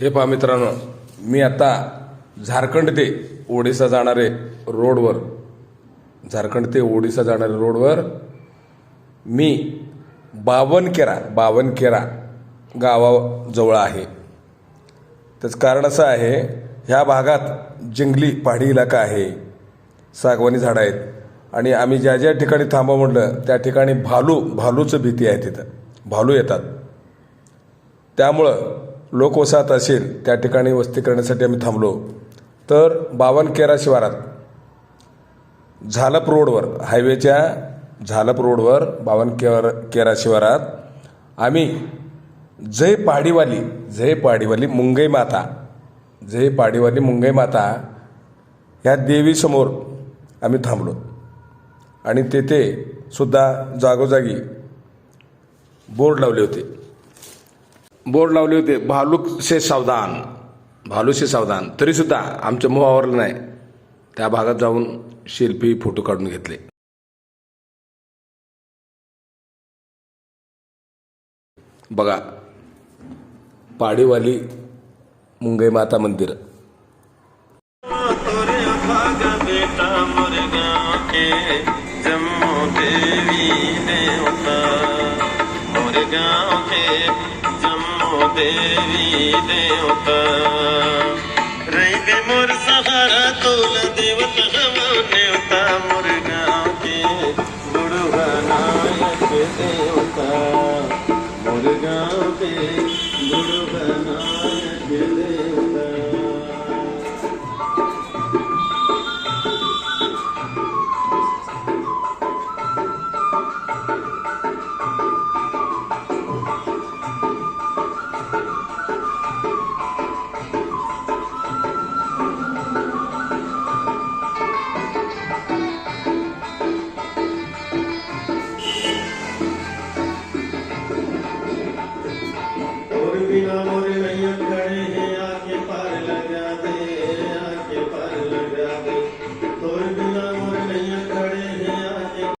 हे पहा मित्रांनो मी आता झारखंड ते ओडिसा जाणारे रोडवर झारखंड ते ओडिसा जाणाऱ्या रोडवर मी बावनकेरा बावनकेरा गावाजवळ आहे. त्याचं कारण असं आहे ह्या भागात जंगली पहाडी इलाका आहे सागवानी झाडं आहेत. आणि आम्ही ज्या ज्या ठिकाणी थांबा म्हटलं त्या ठिकाणी भालू भालूचं भीती आहे तिथं. भालू येतात. त्यामुळं लोकवसाहत असेल त्या ठिकाणी वस्ती करण्यासाठी आम्ही थांबलो. तर बावनकेरा शिवारात झालप रोडवर हायवेच्या झालप रोडवर बावनकेर केरा शिवारात आम्ही जय पहाडीवाली जय पहाडीवाली मुंगई माता जय पाडीवाली मुंगई माता ह्या देवीसमोर आम्ही थांबलो. आणि तेथे सुद्धा जागोजागी बोर्ड लावले होते. बोर्ड लावले होते भालूक से सावधान. भालू से सावधान. तरीसुद्धा आमच्या मोहावरलं नाही. त्या भागात जाऊन शिल्पी फोटो काढून घेतले. बघा पाडीवाली मुंगई माता मंदिर. देवी देवता रही बे मोर सहारा तोल देवता हम नेवता मोर गाँव के बुढ़वा नायक देवता मोर गाँव